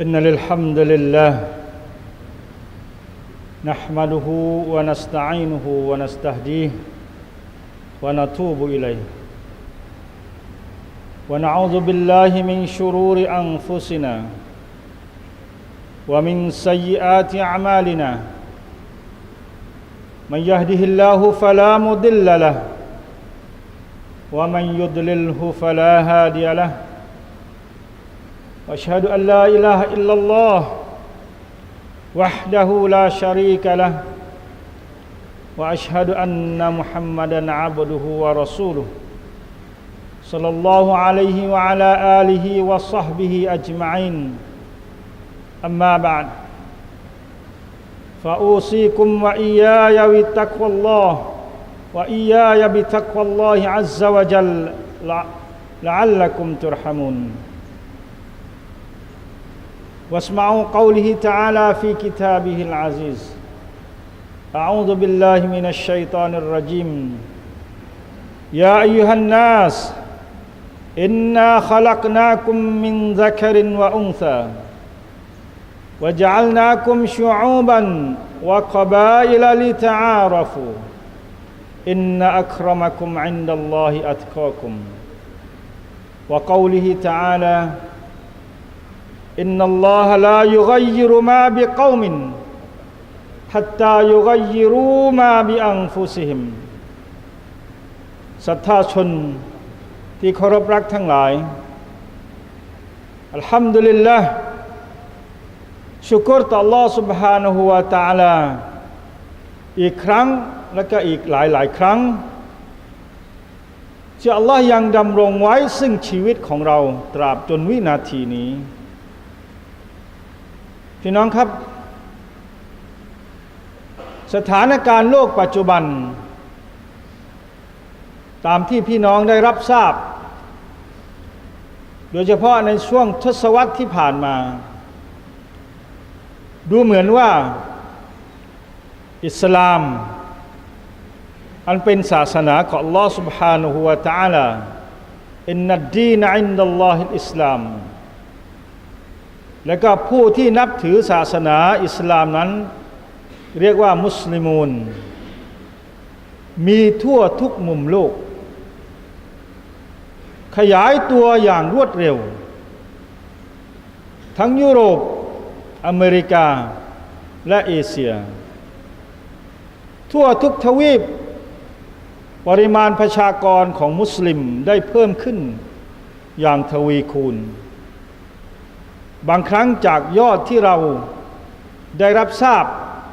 إن للحمد لله نحمده ونستعينه ونستهديه ونتوب إليه. ونعوذ بالله من شرور أنفسنا ومن سيئات أعمالنا. من يهده الله فلا مضل له ومن يضلله فلا هادي له. واشهد ان لا اله الا الله وحده لا شريك له واشهد ان محمدا عبده ورسوله صلى الله عليه وعلى اله وصحبه اجمعين اما بعد فاوصيكم واياي بتقوى الله واياي بتقوى الله عز وجل لعلكم ترحمون واسمعوا قوله تعالى في كتابه العزيز. أعوذ بالله من الشيطان الرجيم. يا أيها الناس إنا خلقناكم من ذكر وأنثى وجعلناكم شعوبا وقبائل لتعارفوا. إن أكرمكم عند الله أتقاكم. وقوله تعالى ان الله لا يغير ما بقوم حتى يغيروا ما بانفسهم ศรัทธาชนที่เคารพรักทั้งหลายอัลฮัมดุลิลละชุกรต่อ Allah سبحانه และ تعالى อีกครั้งและก็อีกหลายหลายครั้งที่อัลลอฮ์ยังดำรงไว้ซึ่งชีวิตของเราตราบจนวินาทีนี้ พี่น้องครับ สถานการณ์โลกปัจจุบัน ตามที่พี่น้องได้รับทราบ โดยเฉพาะในช่วงทศวรรษที่ผ่านมา ดูเหมือนว่า อิสลาม อันเป็นศาสนาของ Allah سبحانه และ تعالى อินนัดดีนอินดัลลอฮิอิสลาม และก็ผู้ที่นับถือศาสนาอิสลามนั้น เรียกว่ามุสลิมูนมีทั่วทุกมุมโลก ขยายตัวอย่างรวดเร็ว ทั้งยุโรป อเมริกาและเอเชีย ทั่วทุกทวีป ปริมาณประชากรของมุสลิมได้เพิ่มขึ้นอย่างทวีคูณ บางครั้งจากยอดที่เราได้รับทราบ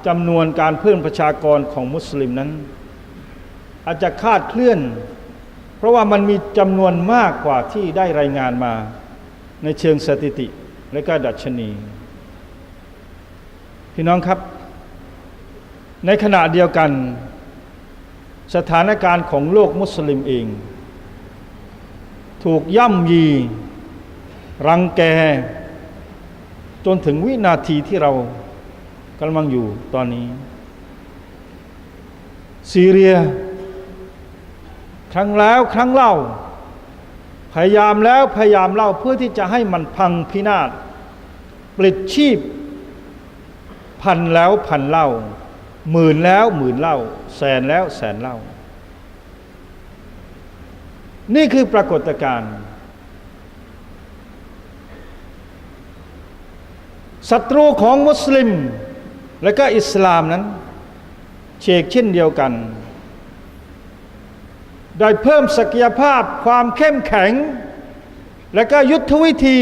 จำนวนการเพิ่มประชากรของมุสลิมนั้น อาจจะคาดเคลื่อน เพราะว่ามันมีจำนวนมากกว่าที่ได้รายงานมาในเชิงสถิติและก็ดัชนี พี่น้องครับ ในขณะเดียวกัน สถานการณ์ของโลกมุสลิมเอง ถูกย่ำยี รังแก จนถึงวินาทีที่เรากำลังอยู่ตอนนี้ ซีเรีย ครั้งแล้วครั้งเล่า พยายามแล้วพยายามเล่าเพื่อที่จะให้มันพังพินาศปลิดชีพ พันแล้วพันเล่า หมื่นแล้วหมื่นเล่า แสนแล้วแสนเล่า นี่คือปรากฏการณ์ ศัตรูของมุสลิม และก็อิสลามนั้นเชกเช่นเดียวกัน ได้เพิ่มศักยภาพความเข้มแข็ง และก็ยุทธวิธี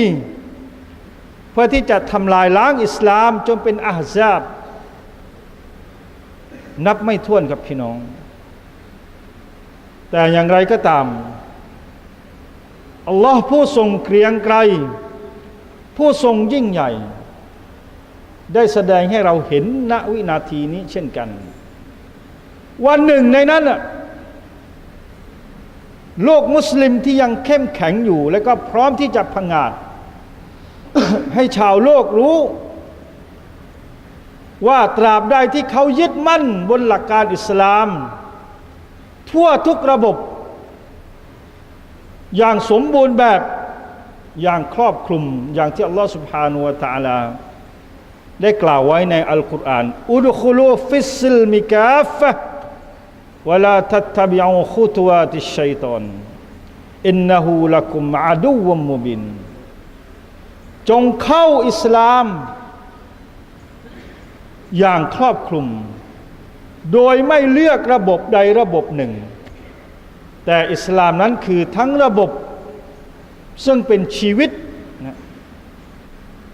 เพื่อที่จะทำลายล้างอิสลามจนเป็นอาฮซาบ นับไม่ถ้วนกับพี่น้อง แต่อย่างไรก็ตามอัลลอฮ์ผู้ทรงเกรียงไกรผู้ทรงยิ่งใหญ่ ได้แสดงให้เราเห็นณวินาทีนี้เช่นกัน วันหนึ่งในนั้นโลกมุสลิมที่ยังเข้มแข็งอยู่ และก็พร้อมที่จะพังอาจให้ชาวโลกรู้ ว่าตราบใดที่เขายึดมั่นบนหลักการอิสลาม ทั่วทุกระบบ อย่างสมบูรณ์แบบอย่างครอบคลุมอย่างที่อัลลอฮฺสุบฮานุวะตะาลา ได้กล่าวไว้ในอัลกุรอานอุดคุลูฟิสลมิกาฟะวลาทัตตบิอูขุตวาติชัยตอนอินนะฮูลักุมอาดูวมมุบิน จงเข้าอิสลาม อย่างครอบคลุม โดยไม่เลือกระบบใดระบบหนึ่ง แต่อิสลามนั้นคือทั้งระบบ ซึ่งเป็นชีวิต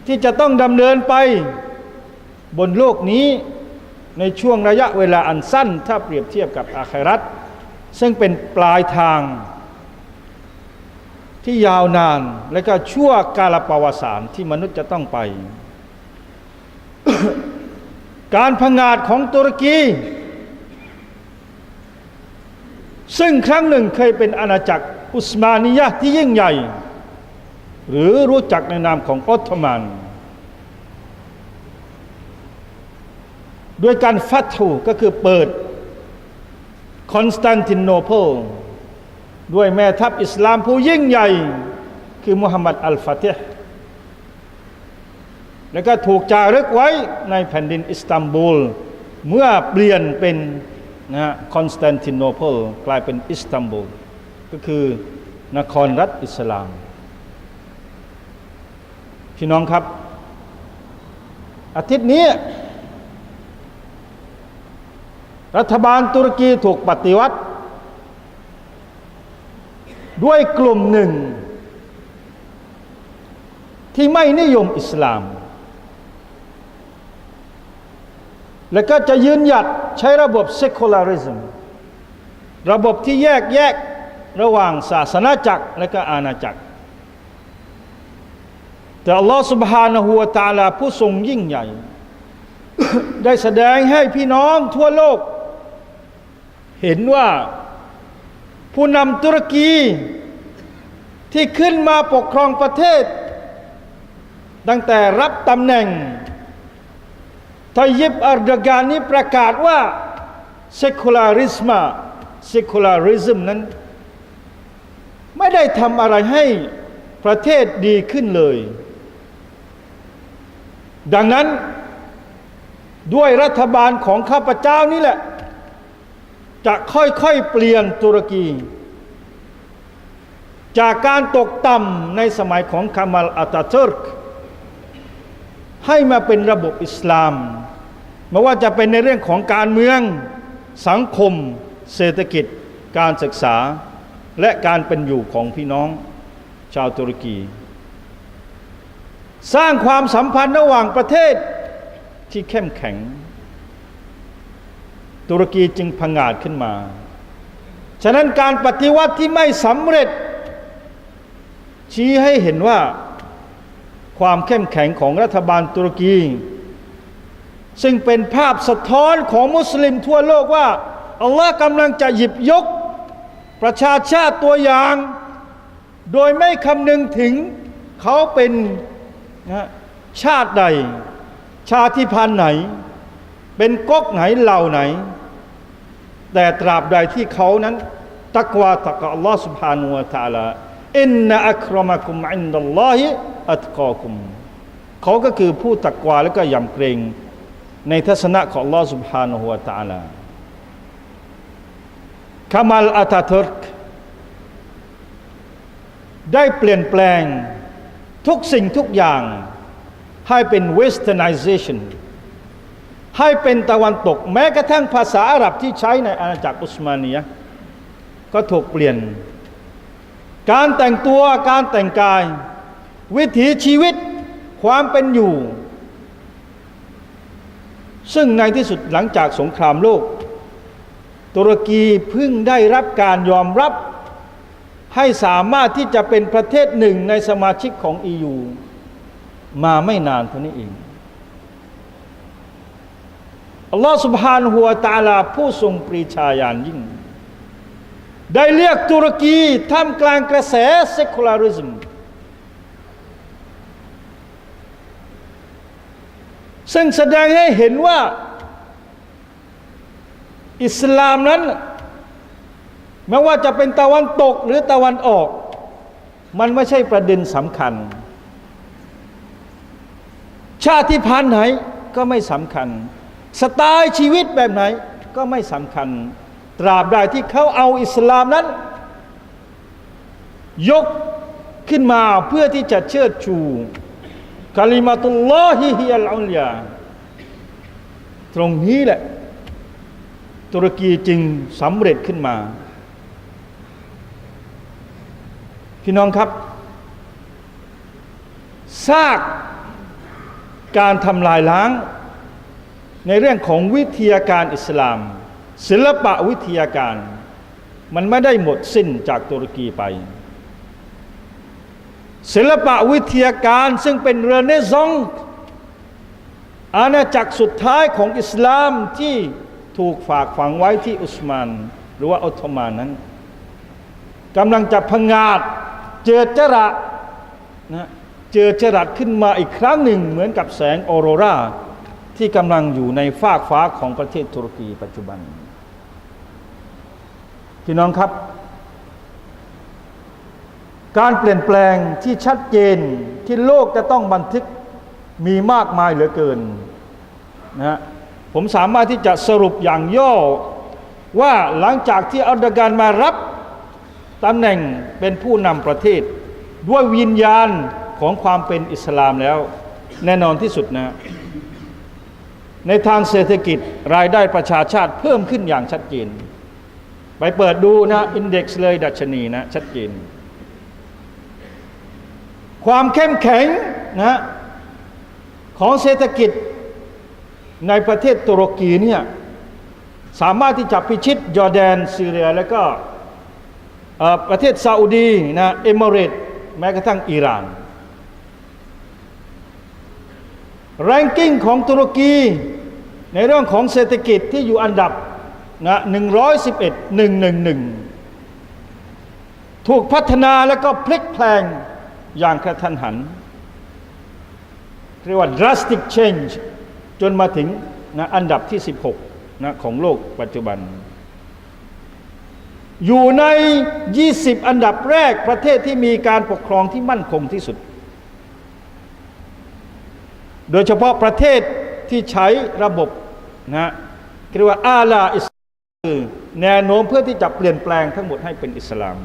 ที่จะต้องดำเนินไป บนโลกนี้ในช่วงระยะเวลาอันสั้น ถ้าเปรียบเทียบกับอาครัตซึ่งเป็นปลายทางที่ยาวนานและก็ชั่วกาลปวสารที่มนุษย์จะต้องไป การพังาดของตุรกี ซึ่งครั้งหนึ่งเคยเป็นอาณาจักรอุสมานียะที่ยิ่งใหญ่ หรือรู้จักในนามของออตโตมัน ด้วยการฟัตทูก็คือเปิดคอนสแตนติโนเปิลด้วยแม่ทัพอิสลามผู้ยิ่งใหญ่ คือมุฮัมมัดอัลฟาติฮ์แล้วก็ถูกจารึกไว้ในแผ่นดินอิสตันบูล เมื่อเปลี่ยนเป็นนะคอนสแตนติโนเปิลกลายเป็นอิสตันบูล ก็คือนครรัฐอิสลาม พี่น้องครับ อาทิตย์นี้ รัฐบาลตุรกีถูกปฏิวัติ ด้วยกลุ่มหนึ่ง ที่ไม่นิยมอิสลาม และก็จะยืนหยัดใช้ระบบ secularism ระบบที่แยกแยกระหว่างศาสนาจักรและก็อาณาจักร แต่อัลลอฮฺ سبحانه และ تعالى ผู้ทรงยิ่งใหญ่ ได้แสดงให้พี่น้องทั่วโลก เห็นว่าผู้นำตุรกีที่ขึ้นมาปกครองประเทศ ตั้งแต่รับตำแหน่งทายิบอัรดกานนี้ประกาศว่า secularism secularism นั้น ไม่ได้ทำอะไรให้ประเทศดีขึ้นเลย ดังนั้นด้วยรัฐบาลของข้าพเจ้านี่แหละ จะค่อยๆเปลี่ยนตุรกี จากการตกต่ำในสมัยของคามัลอาตาเทิร์กให้มาเป็นระบบอิสลามไม่ว่าจะเป็นในเรื่องของการเมืองสังคม เศรษฐกิจ การศึกษาและการเป็นอยู่ของพี่น้องชาวตุรกี สร้างความสัมพันธ์ระหว่างประเทศที่เข้มแข็ง ตุรกีจึงพังอาจขึ้นมา ฉะนั้นการปฏิวัติที่ไม่สำเร็จ ชี้ให้เห็นว่าความเข้มแข็งของรัฐบาลตุรกี ซึ่งเป็นภาพสะท้อนของมุสลิมทั่วโลกว่า อัลลอฮ์กำลังจะหยิบยก ประชาชาติตัวอย่าง โดยไม่คำนึงถึงเขาเป็นนะชาติใด ชาติพันธุ์ไหน เป็นก๊กไหนเหล่าไหน แต่ตราบใดที่เขานั้น ตักวาตักอัลลอฮ์ سبحانه และ تعالى อินนะอัครมะคุมอินดัลลอฮิอัตกอคุม เขาก็คือผู้ตักวาและก็ยำเกรง ในทัศนะของอัลลอฮ์ سبحانه และ تعالى คามัลอาตาเทิร์กได้เปลี่ยนแปลงทุกสิ่งทุกอย่างให้เป็น westernization ให้เป็นตะวันตก แม้กระทั่งภาษาอาหรับที่ใช้ในอาณาจักรอุสมานียก็ถูกเปลี่ยน การแต่งตัวการแต่งกาย วิถีชีวิตความเป็นอยู่ ซึ่งในที่สุดหลังจากสงครามโลก ตุรกีเพิ่งได้รับการยอมรับ ให้สามารถที่จะเป็นประเทศหนึ่งในสมาชิกของ EU มาไม่นานเท่านี้เอง อัลลอฮ์สุบฮานหัวตาลาผู้ทรงปรีชาญาณยิ่ง ได้เรียกตุรกีท่ามกลางกระแสเซคูลาริซึมซึ่งแสดงให้เห็นว่า อิสลามนั้นแม้ว่าจะเป็นตะวันตกหรือตะวันออก มันไม่ใช่ประเด็นสำคัญ ชาติพันธุ์ไหนก็ไม่สำคัญ สไตล์ชีวิตแบบไหนก็ไม่สำคัญ ตราบใดที่เขาเอาอิสลามนั้น ยกขึ้นมาเพื่อที่จะเชิดชูกาลิมาตุลลอฮิฮิอัลอุลยาตรงนี้แหละ ตุรกีจึงสำเร็จขึ้นมา พี่น้องครับซากการทำลายล้าง ในเรื่องของวิทยาการอิสลาม ศิลปะวิทยาการ มันไม่ได้หมดสิ้นจากตุรกีไป ศิลปะวิทยาการซึ่งเป็นเรเนซองส์อาณาจักรสุดท้ายของอิสลามที่ถูกฝากฝังไว้ที่อุสมาน หรือว่าออตโตมันนั้นกำลังจะพงงาดเจิดจระนะเจิดจรัสขึ้นมาอีกครั้งหนึ่งเหมือนกับแสงออโรรา ที่กำลังอยู่ในฟากฟ้าของประเทศตุรกีปัจจุบัน พี่น้องครับ การเปลี่ยนแปลงที่ชัดเจนที่โลกจะต้องบันทึกมีมากมายเหลือเกินนะฮะผมสามารถที่จะสรุปอย่างย่อว่าหลังจากที่อัลดการมารับตำแหน่งเป็นผู้นำประเทศ ด้วยวิญญาณของความเป็นอิสลามแล้ว แน่นอนที่สุดนะ ในทางเศรษฐกิจรายได้ประชาชาติเพิ่มขึ้นอย่างชัดเจน ไปเปิดดูนะอินเด็กซ์เลยดัชนีนะชัดเจน ความเข้มแข็งนะของเศรษฐกิจในประเทศตุรกีเนี่ยสามารถที่จะพิชิตยอร์แดนซีเรีย แล้วก็ประเทศซาอุดีนะเอมิเรตแม้กระทั่งอิหร่านแรงกิ้งของตุรกี ในเรื่องของเศรษฐกิจที่อยู่อันดับนะ111 111 ถูกพัฒนาแล้วก็พลิกแพลงอย่างกระทันหัน เรียกว่า drastic change จนมาถึงนะอันดับที่ 16นะของโลกปัจจุบัน อยู่ใน 20 อันดับแรกประเทศที่มีการปกครองที่มั่นคงที่สุด โดยเฉพาะประเทศที่ใช้ระบบ นะเรียกว่าอาลาอิสลามคือแนวโน้มเพื่อที่จะเปลี่ยนแปลงทั้งหมดให้เป็นอิสลาม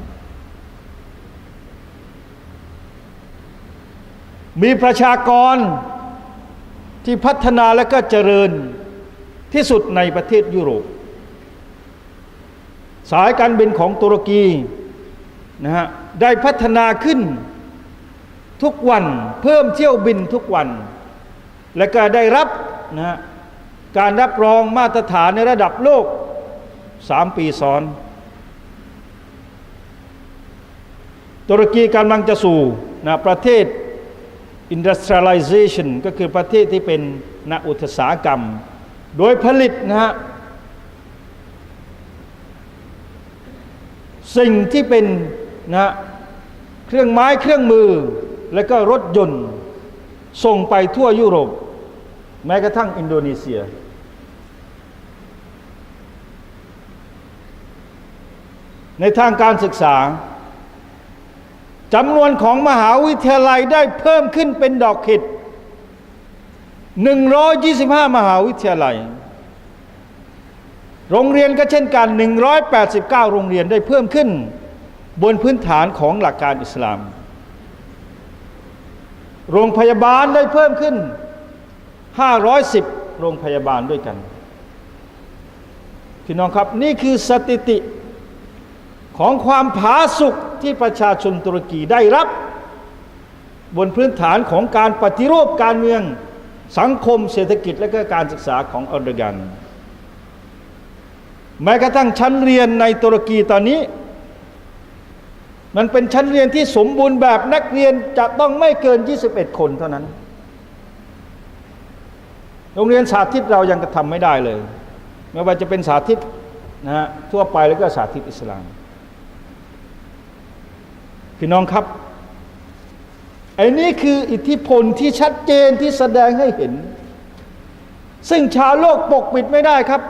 มีประชากรที่พัฒนาและก็เจริญที่สุดในประเทศยุโรป สายการบินของตุรกีนะฮะได้พัฒนาขึ้นทุกวันเพิ่มเที่ยวบินทุกวัน และก็ได้รับนะฮะ การรับรองมาตรฐานในระดับโลกสามปีซ้อน ตุรกีกำลังจะสู่นะประเทศ industrialization ก็คือประเทศที่เป็นนอุตสาหกรรม โดยผลิตนะฮะสิ่งที่เป็นนะเครื่องไม้เครื่องมือและก็รถยนต์ ส่งไปทั่วยุโรป แม้กระทั่งอินโดนีเซีย ในทางการศึกษาจำนวนของมหาวิทยาลัยได้เพิ่มขึ้นเป็นดอกขิด125 มหาวิทยาลัย โรงเรียนก็เช่นกัน 189 โรงเรียนได้เพิ่มขึ้น บนพื้นฐานของหลักการอิสลาม โรงพยาบาลได้เพิ่มขึ้น 510 โรงพยาบาลด้วยกัน พี่น้องครับนี่คือสถิติ ของความผาสุกที่ประชาชนตุรกีได้รับ บนพื้นฐานของการปฏิรูปการเมืองสังคมเศรษฐกิจและก็การศึกษาของอัลดกัน แม้กระทั่งชั้นเรียนในตุรกีตอนนี้ มันเป็นชั้นเรียนที่สมบูรณ์แบบนักเรียนจะต้องไม่เกิน 21 คนเท่านั้น โรงเรียนสาธิตเรายังกระทำไม่ได้เลย ไม่ว่าจะเป็นสาธิตนะฮะทั่วไปแล้วก็สาธิตอิสลาม พี่น้องครับไอ้นี่คืออิทธิพลที่ชัดเจนที่แสดงให้เห็น ซึ่งชาวโลกปกปิดไม่ได้ครับ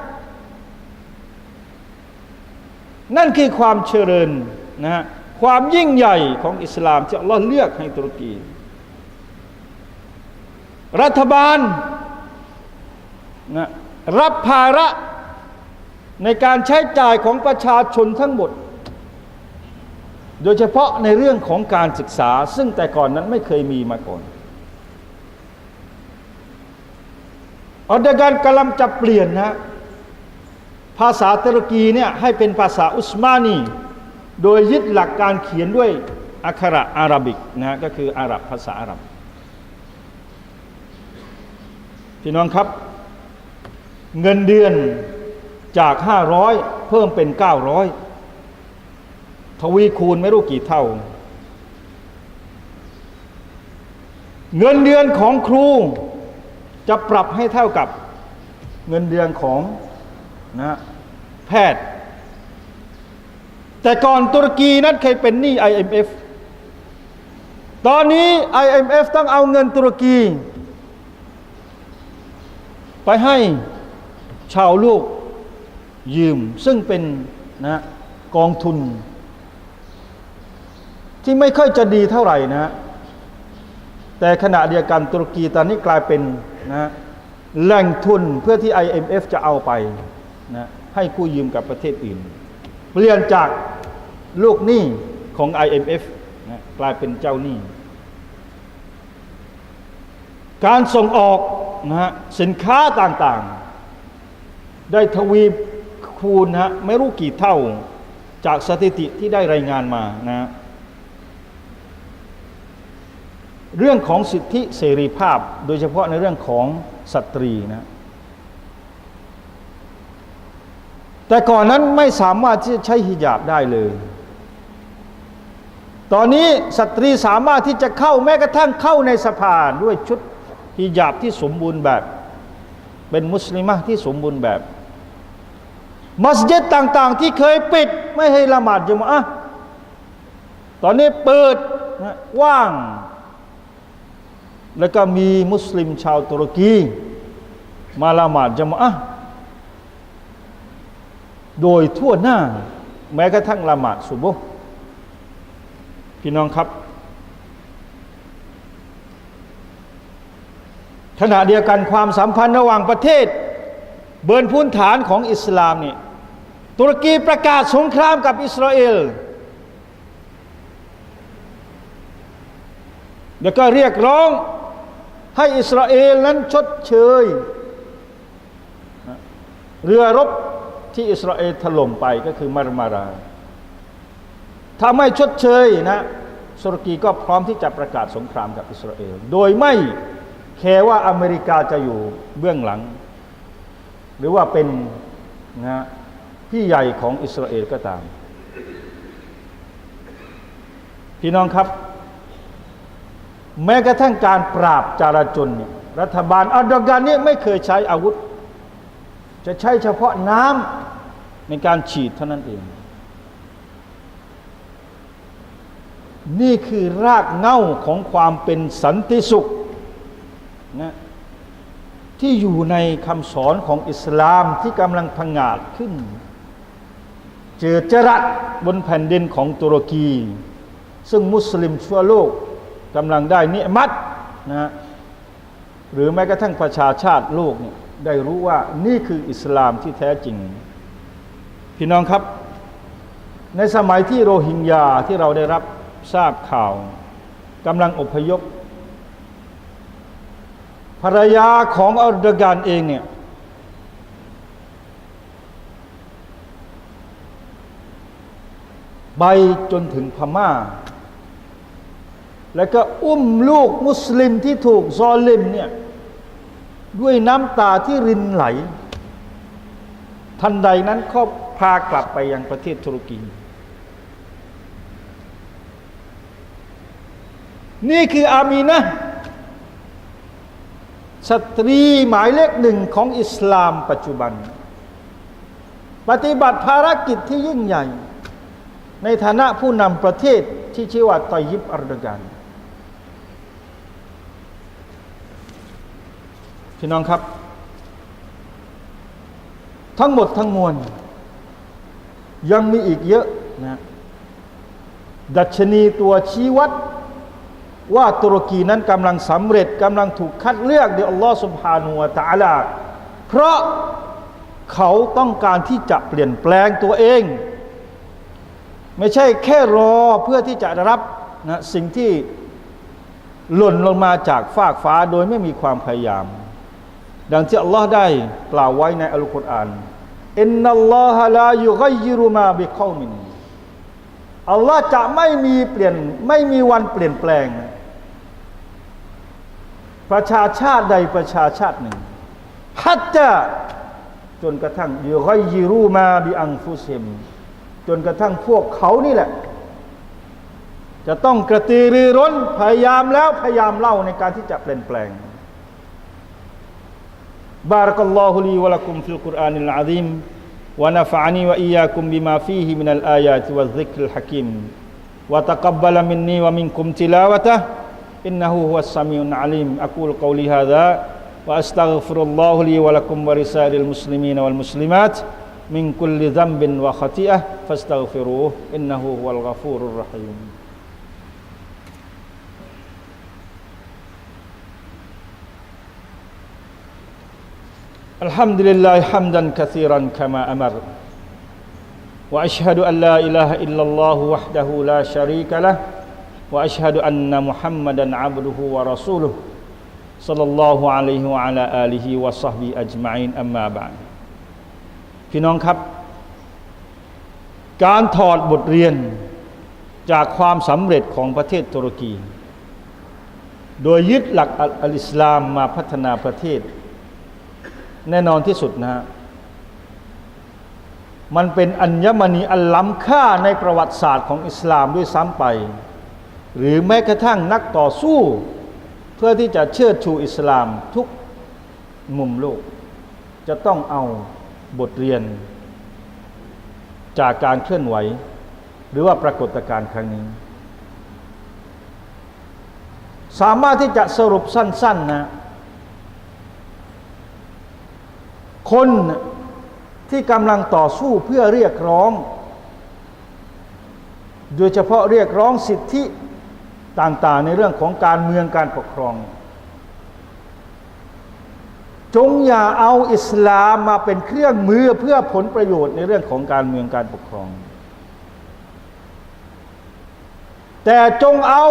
นั่นคือความเจริญนะฮะความยิ่งใหญ่ของอิสลามที่อัลลอฮ์เลือกให้ตุรกี รัฐบาลนะรับภาระในการใช้จ่ายของประชาชนทั้งหมด โดยเฉพาะในเรื่องของการศึกษาซึ่งแต่ก่อนนั้นไม่เคยมีมาก่อนออเดการกำลังจะเปลี่ยนนะภาษาตุรกีเนี่ยให้เป็นภาษาอุสมานี โดยยึดหลักการเขียนด้วยอักขระอาหรับิกนะก็คืออาหรับภาษาอาหรับพี่น้องครับ เงินเดือนจาก 500 เพิ่มเป็น 900 ทวีคูณไม่รู้กี่เท่า เงินเดือนของครูจะปรับให้เท่ากับเงินเดือนของนะแพทย์ แต่ก่อนตุรกีนั้นเคยเป็นหนี้ IMF ตอนนี้ IMF ต้องเอาเงินตุรกี ไปให้ชาวลูกยืม ซึ่งเป็นนะกองทุน ที่ไม่ค่อยจะดีเท่าไหร่นะ แต่ขณะเดียวกันตุรกีตอนนี้กลายเป็นนะแหล่งทุนเพื่อที่ IMF จะเอาไปนะให้กู้ยืมกับประเทศอื่น เปลี่ยนจากลูกหนี้ของ IMF นะกลายเป็นเจ้าหนี้ การส่งออกนะฮะสินค้าต่างๆ ได้ทวีคูณนะฮะไม่รู้กี่เท่าจากสถิติที่ได้รายงานมานะ เรื่องของสิทธิเสรีภาพ โดยเฉพาะในเรื่องของสตรีนะแต่ก่อนนั้นไม่สามารถที่จะใช้ฮิญาบได้เลย ตอนนี้สตรีสามารถที่จะเข้าแม้กระทั่งเข้าในสภาด้วยชุดฮิญาบที่สมบูรณ์แบบ เป็นมุสลิมะที่สมบูรณ์แบบ มัสยิดต่างๆ ที่เคยปิดไม่ให้ละหมาดจมอะตอนนี้เปิดว่าง แล้วก็มีมุสลิมชาวตุรกี มาละหมาดจุมะโดยทั่วหน้า แม้กระทั่งละหมาดสุโบห์พี่น้องครับ ขณะเดียวกันความสัมพันธ์ระหว่างประเทศ เบิร์นพื้นฐานของอิสลามนี่ตุรกีประกาศสงครามกับอิสราเอลแล้วก็เรียกร้อง ให้อิสราเอลนั้นชดเชยเรือรบที่อิสราเอลถล่มไปก็คือมารมาราถ้าไม่ชดเชยนะตุรกีก็พร้อมที่จะประกาศสงครามกับอิสราเอล โดยไม่แคร์ว่าอเมริกาจะอยู่เบื้องหลัง หรือว่าเป็นนะพี่ใหญ่ของอิสราเอลก็ตาม พี่น้องครับ แม้กระทั่งการปราบจารจนเนี่ยรัฐบาลอัลดอกานนี่ไม่เคยใช้อาวุธ จะใช้เฉพาะน้ำในการฉีดเท่านั้นเอง นี่คือรากเหง้าของความเป็นสันติสุขนะที่อยู่ในคำสอนของอิสลามที่กำลังพังงาดขึ้น เจอจรัสบนแผ่นดินของตุรกี ซึ่งมุสลิมทั่วโลก กำลังได้นิมัตนะหรือแม้กระทั่งประชาชาติโลกเนี่ยได้รู้ว่านี่คืออิสลามที่แท้จริง พี่น้องครับ ในสมัยที่โรฮิงญาที่เราได้รับทราบข่าวกำลังอพยพ ภรรยาของอัลดกานเองเนี่ยไปจนถึงพม่า แล้วก็อุ้มลูกมุสลิมที่ถูกซอลิมเนี่ยด้วยน้ำตาที่รินไหล ทันใดนั้นก็พากลับไปยังประเทศตุรกี นี่คืออามีนะสตรีหมายเลขหนึ่งของอิสลามปัจจุบัน ปฏิบัติภารกิจที่ยิ่งใหญ่ ในฐานะผู้นำประเทศที่ชื่อว่าตอยิบอัรดกาน พี่น้องครับ ทั้งหมดทั้งมวล ยังมีอีกเยอะนะดัชนีตัวชี้วัด ว่าตุรกีนั้นกำลังสำเร็จกำลังถูกคัดเลือกโดยอัลลอฮ์สุบฮานูวะตะลาเพราะเขาต้องการที่จะเปลี่ยนแปลงตัวเอง ไม่ใช่แค่รอเพื่อที่จะรับนะสิ่งที่หล่นลงมาจากฟากฟ้าโดยไม่มีความพยายาม ดังที่อัลลอฮ์ได้กล่าวไว้ในอัลกุรอานอินนัลลอฮะลายุกัยยิรุมาบิคอมินอัลลอฮ์จะไม่มีเปลี่ยนไม่มีวันเปลี่ยนแปลง ประชาชาติใดประชาชาติหนึ่งฮัตจะจนกระทั่งยุกัยยิรุมาบิอังฟุซิมจนกระทั่งพวกเขานี่แหละ จะต้องกระตือรือร้นพยายามแล้วพยายามเล่าในการที่จะเปลี่ยนแปลง بارك الله لي ولكم في القرآن العظيم ونفعني وإياكم بما فيه من الآيات والذكر الحكيم. وتقبل مني ومنكم تلاوته إنه هو السميع العليم. أقول قولي هذا وأستغفر الله لي ولكم ورسائل المسلمين والمسلمات من كل ذنب وخطيئة فاستغفروه إنه هو الغفور الرحيم. Alhamdulillah hamdan kathiran kama amar. Wa ashadu an la ilaha illallah wahdahu la sharika lah. Wa ashadu anna muhammadan abduhu wa rasuluh. Sallallahu alaihi wa ala alihi wa sahbihi ajma'in amma ba'an พี่น้องครับ การถอดบทเรียนจากความสำเร็จของประเทศตุรกี โดยยึดหลักอัลอิสลามมาพัฒนาประเทศ แน่นอนที่สุดนะฮะมันเป็นอัญมณีอันล้ำค่าในประวัติศาสตร์ของอิสลามด้วยซ้ำไป หรือแม้กระทั่งนักต่อสู้ เพื่อที่จะเชิดชูอิสลามทุกมุมโลก จะต้องเอาบทเรียน จากการเคลื่อนไหว หรือว่าปรากฏการณ์ครั้งนี้ สามารถที่จะสรุปสั้น ๆนะ คนที่กำลังต่อสู้เพื่อเรียกร้อง โดยเฉพาะเรียกร้องสิทธิต่างๆ ในเรื่องของการเมืองการปกครอง จงอย่าเอาอิสลามมาเป็นเครื่องมือเพื่อผลประโยชน์ในเรื่องของการเมืองการปกครอง แต่จงเอา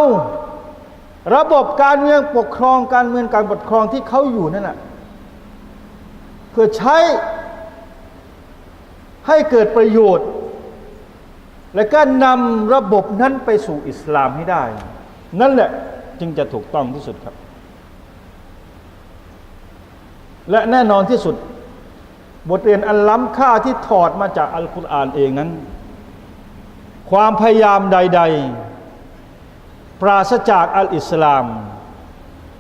ระบบการเมืองปกครองการเมืองการปกครองที่เขาอยู่นั่นแหละ พื่อใช้ให้เกิดประโยชน์ และก็นำระบบนั้นไปสู่อิสลามให้ได้ นั่นแหละจึงจะถูกต้องที่สุดครับ และแน่นอนที่สุด บทเรียนอันล้ำค่าที่ถอดมาจากอัลกุรอานเองนั้น ความพยายามใด ๆ ปราศจากอัลอิสลาม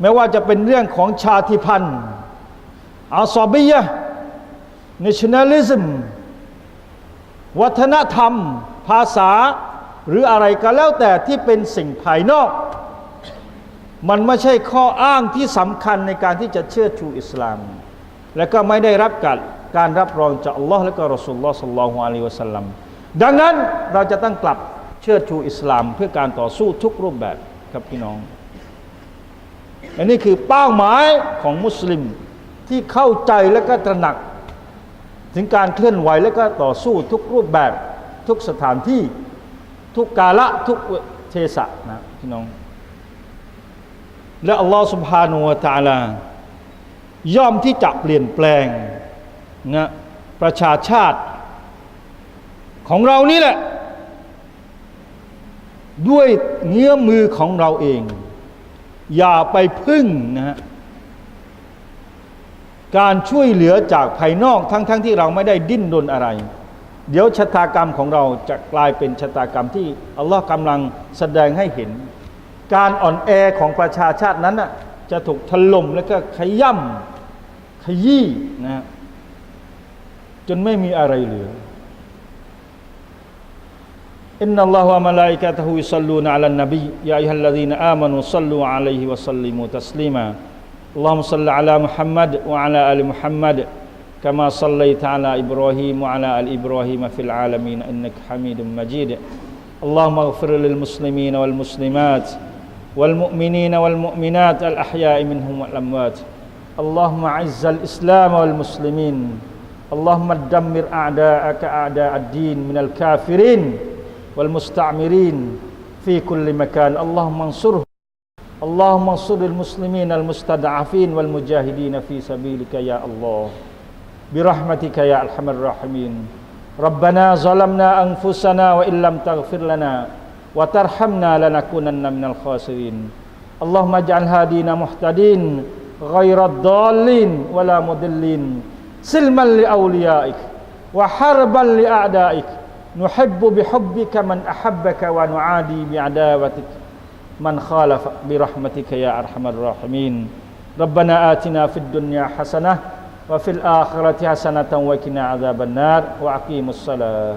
ไม่ว่าจะเป็นเรื่องของชาติพันธุ์ อัลซอบียะ nationalism วัฒนธรรม ภาษา หรืออะไรก็แล้วแต่ที่เป็นสิ่งภายนอก มันไม่ใช่ข้ออ้างที่สำคัญในการที่จะเชื่อชูอิสลาม และก็ไม่ได้รับการการรับรองจากอัลลอฮ์และก็รอสุลลอฮ์สัลลัลลอฮุอะลัยฮิวะสัลลัมดังนั้นเราจะต้องกลับเชื่อชูอิสลามเพื่อการต่อสู้ทุกรูปแบบครับพี่น้องอันนี้คือเป้าหมายของมุสลิม ที่เข้าใจและก็ตระหนัก ถึงการเคลื่อนไหวและก็ต่อสู้ทุกรูปแบบทุกสถานที่ทุกกาละทุกเทศะนะพี่น้อง และอัลลอฮฺสุบฮานุวะตาลายอมที่จะเปลี่ยนแปลงนะประชาชาติของเรานี่แหละ ด้วยเงื้อมือของเราเอง อย่าไปพึ่งนะฮะ การช่วยเหลือจากภายนอกทั้งๆทที่เราไม่ได้ดิ้นรนอะไร เดี๋ยวชะตากรรมของเราจะกลายเป็นชะตากรรมที่อัลลอฮ์กำลังแสดงให้เห็น การอ่อนแอของประชาชาตินั้นน่ะจะถูกถล่มแล้วก็ขย่ำขยี้นะจนไม่มีอะไรเหลืออินนัลลอฮฺวะมะลาอิกะตะฮูยุศ็อลลูนอะลันนบียาอัยฮัลลซีนอามานูศ็อลลูอะลัยฮิวะศ็อลลิมูตัสลีมา اللهم صل على محمد وعلى آل محمد كما صليت على إبراهيم وعلى آل إبراهيم في العالمين إنك حميد مجيد. اللهم اغفر للمسلمين والمسلمات والمؤمنين والمؤمنات الأحياء منهم والأموات. اللهم أعز الإسلام والمسلمين. اللهم دمر أعداءك أعداء الدين من الكافرين والمستعمرين في كل مكان. اللهم انصرهم اللهم انصر المسلمين المستضعفين والمجاهدين في سبيلك يا الله. برحمتك يا أرحم الراحمين. ربنا ظلمنا أنفسنا وإن لم تغفر لنا وترحمنا لنكونن من الخاسرين. اللهم اجعل هادينا مهتدين غير الضالين ولا مضلين. سلما لأوليائك وحربا لأعدائك. نحب بحبك من أحبك ونعادي بعداوتك. من خالف برحمتك يا أرحم الراحمين. ربنا آتنا في الدنيا حسنة وفي الآخرة حسنة وقنا عذاب النار وأقيموا الصلاة.